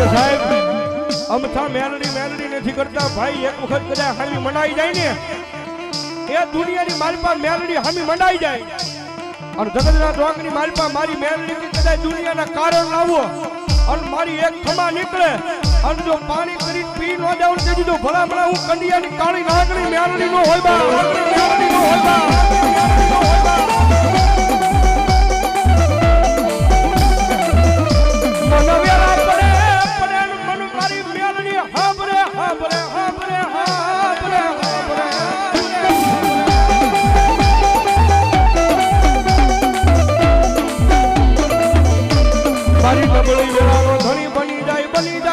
કે સાહેબ. અમથા મેલડી મેલડી નથી કરતા. ભાઈ એક વખત કદાચ હામી મંડાઈ જાય ને એ દુનિયાની માલપા મેલડી હામી મંડાઈ જાય. અને જગતના ચોકની માલપા મારી મેલડી કદાચ દુનિયાના કારણ લાવો અને મારી એક ખમા નીકળે. અને જો પાણી કરી પી ન જાવ તે તેથી ભલા ભલા હું કંડિયાની કાળી નાગણી મેલડી નો હોય બા. મેલડી નો હોય બા. મેલડી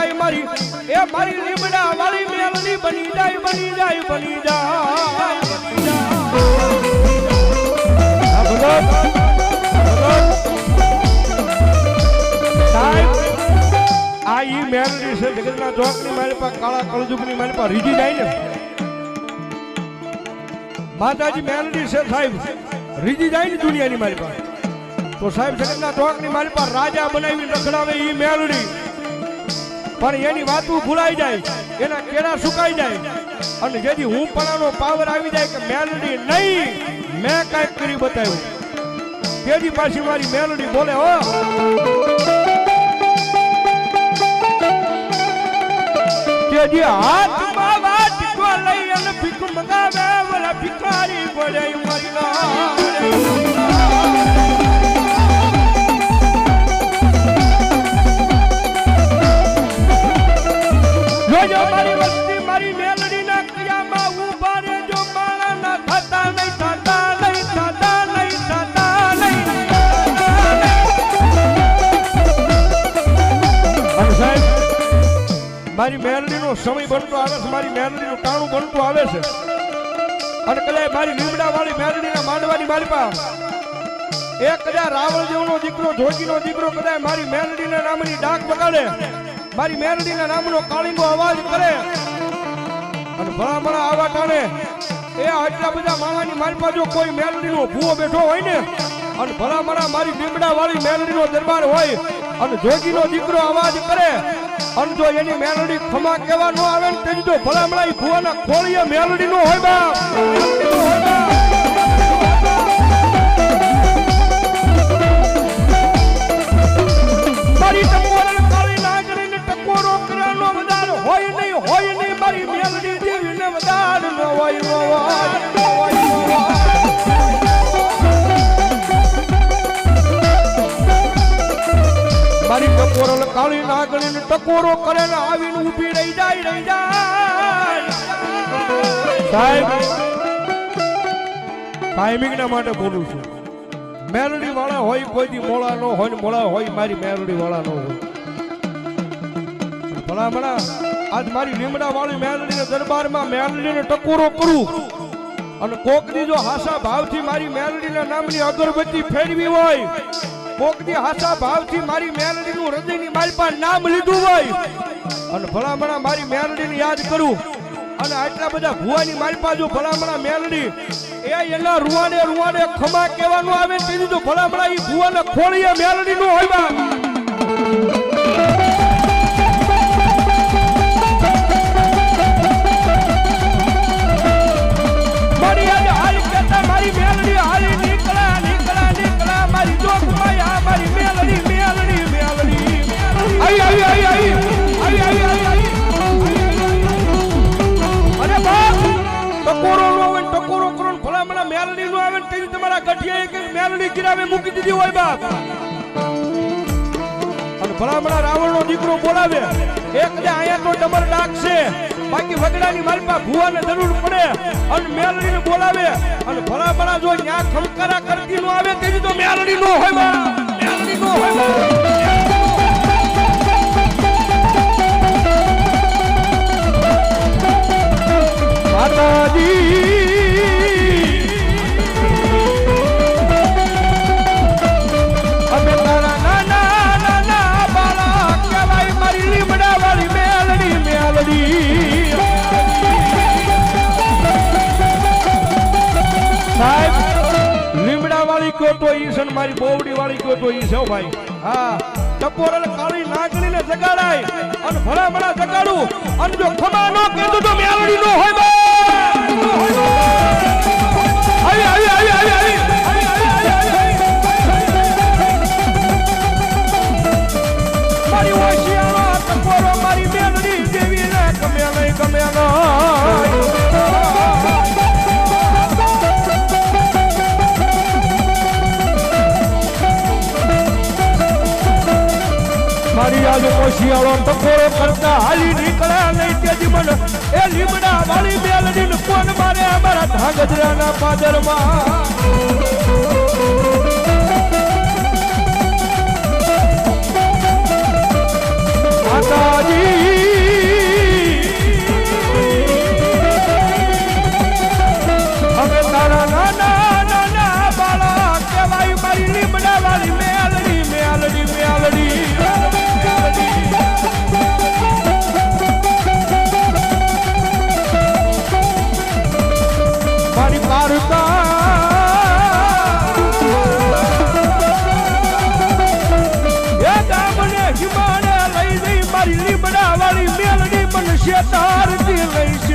જાય મારી. એ મારી લીમડા વાળી મેલડી બની જાય બની જાય બની જાય બની જાય. ઈ મેલડી છે, જગતના ચોકની મારી પાસે કાળા કળજુગની મારી પાસે રીજી જાય ને. માતાજી મેલડી છે, સાહેબ. રીજી જાય ને દુનિયાની મારી પાસે તો સાહેબ, જગતના ચોકની મારી પાસે રાજા બનાવી રખડાવે ઈ મેલડી પણ એની વાતું ભૂલાઈ જાય. એના કેળા સુકાઈ જાય. અને જેથી હું પણાનો પાવર આવી જાય કે મેલડી નહીં મેં કાંઈક કરી બતાવ્યું. તેજી પાછી મારી મેલડી બોલે, હો. તેજી હાથમાં વાટકો લઈ અને ભીખ મંગાવે ઓલા બોલે મારી મારી મેલડી ના ક્રિયામાં ઊભા રહેજો. માણા ના થતા નહીં થતા નહીં થતા નહીં થતા નહીં. સાહેબ, મારી મેલડીનો સમય બનતો આવે છે, મારી મેલડીનું ટાણું બનતું આવે છે. અને કદાચ મારી લીમડા વાળી મેલડીના માંડવાની મારી પાસે એક કદાચ રાવણ જેવનો દીકરો જોગીનો દીકરો કદાચ મારી મેલડીના નામની ડાક બગાડે મારી મેલડીના નામનો કાળીંગો અવાજ કરે. અને ભણા ભણા આવા ટાણે એ આટલા બધા માણાની મારી પાસે કોઈ મેલડીનો ભૂવો બેઠો હોય ને, અને ભલા ભણા મારી લીમડા વાળી મેલડીનો દરબાર હોય, અને જોગીનો દીકરો અવાજ કરે, અને જો એની મેલડી ખમા કેવા ન આવે ને, તેની તો ભલામણા ભૂવાના ખોળીએ મેલડી નો હોય બા ટકોરલ નાગણી ને ટકોરો કરે ને આવીને ઊભી રહી જાય રહી જાય. ટાઈમિંગ ના માટે બોલું છું. મેલડી વાળા હોય કોઈ દી મોળા નો હોય ને મોળા હોય, મારી મેલડી વાળા નો હોય. ભલા ભલા આજ મારી લીમડા વાળી મેલડીને દરબારમાં મેલડીને ટકોરો કરું. અને કોકની જો હાસા ભાવથી મારી મેલડીના નામની અગરબત્તી ફેરવી હોય. કોકની હાસા ભાવથી મારી મેલડીનું હૃદયની મારી પાસે નામ લીધું હોય. અને ભલામણા મારી મેલડીને યાદ કરું. અને આટલા બધા ભુવાની મારી પાસે જો ભલામણા મેલડી એ એના રૂવાને રૂવાને ખમા કહેવાનું આવે તેથી તો ભલામણા એ ભુવાના ખોળીએ મેલડીનું હોય મેલડી નો આવે ને તમારા ગઠિયા એક મેલડી ગિરાવે મૂકી દીધી હોય બાપ. અને ભલામણા રાવણ નો દીકરો બોલાવે. એક દે આયા તો ડમર ડાક છે. બાકી વગડાની માલપા ભુવાને જરૂર પડે. અને મેલડીને બોલાવે. અને ભલામણા જો ન્યા ખમકારા કરતી નો આવે તેની તો મેલડી નો હોય બાપ. મેલડી નો હોય બાપ. માતાજી. વાળી કયો તો ઈ છે મારી બોવડી વાળી તો ઈ છે ભાઈ. હા. અને કાળી નાગણીને જગાડાય અને ભલા ભલા જગાડું. અને જો ખમા નો કીધું તો મેળડી નો હોય આવી આવી આવી આવી આવી, આવી, આજે કોશિયાળો ટકોરો કરતા હાલી નીકળ્યા નહીં તેજી મન એ લીમડા વાળી બેલડી કોણ મારે અમારા ધાગજરાના પાદરમાં?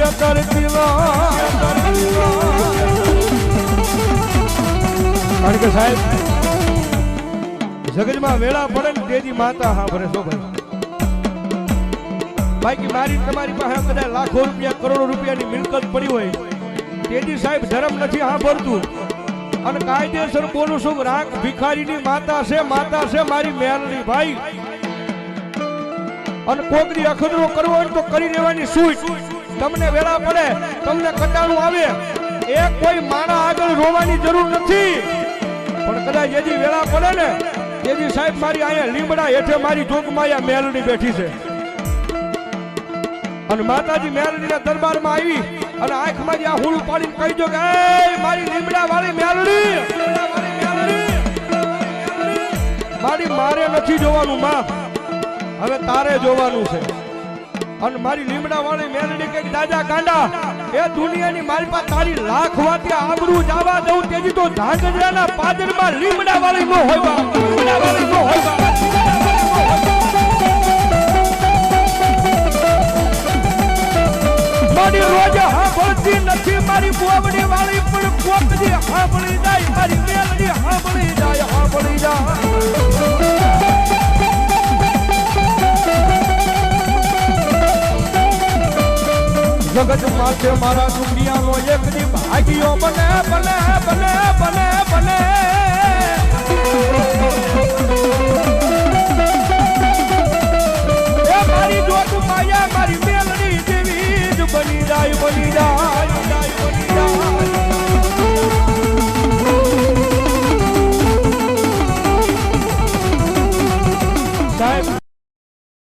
શેતારતી કારણ કે સાહેબ, જગજમાં વેળા પડે ને તેજી માતા હા ભરે શો ભાઈ. બાકી મારી તમારી પાસે કદાચ લાખો રૂપિયા, કરોડો રૂપિયાની મિલકત પડી હોય, તેજી સાહેબ ધર્મ નથી સાંભળતું. અને કાયદેસર બોલું છું રાખ ભિખારીની માતા છે માતા છે મારી મેલની ભાઈ. અને કોકની અખદરો કરવો હોય તો કરી લેવાની સૂટ તમને વેળા પડે, તમને કટાણું આવે. એ કોઈ માણા આગળ રોવાની જરૂર નથી. પણ કદાચ જેથી વેળા પડે ને તેજી સાહેબ મારી અહીંયા લીમડા હેઠે મારી જોગમાયા મેલડી બેઠી છે. અને માતાજી મેલડીના દરબારમાં આવી અને આંખમાંથી આ હુડું પાડીને કહી દો કે મારી લીમડા વાળી મેલડી. મારી મારે નથી જોવાનું, માં. હવે તારે જોવાનું છે. અને મારી લીમડા વાળી મેલડી કંઈક દાદા કાંડા. એ દુનિયાની મારી પાસે તારી લાખ વાતી આબરૂ જવા દઉં તેજી તો ધાંગધ્રાના પાદરમાં લીમડા વાળી નો હોય લીમડા વાળી નો હોય મારી રોજ સાંભળતી નથી મારી બોબડી વાળી પણ હા સાંભળી જાય, મારી મેલડી સાંભળી જાય સાંભળી જાય. જગત માથે મારા દુનિયાનો એક દી ભાગ્યો બને બને બને બને બને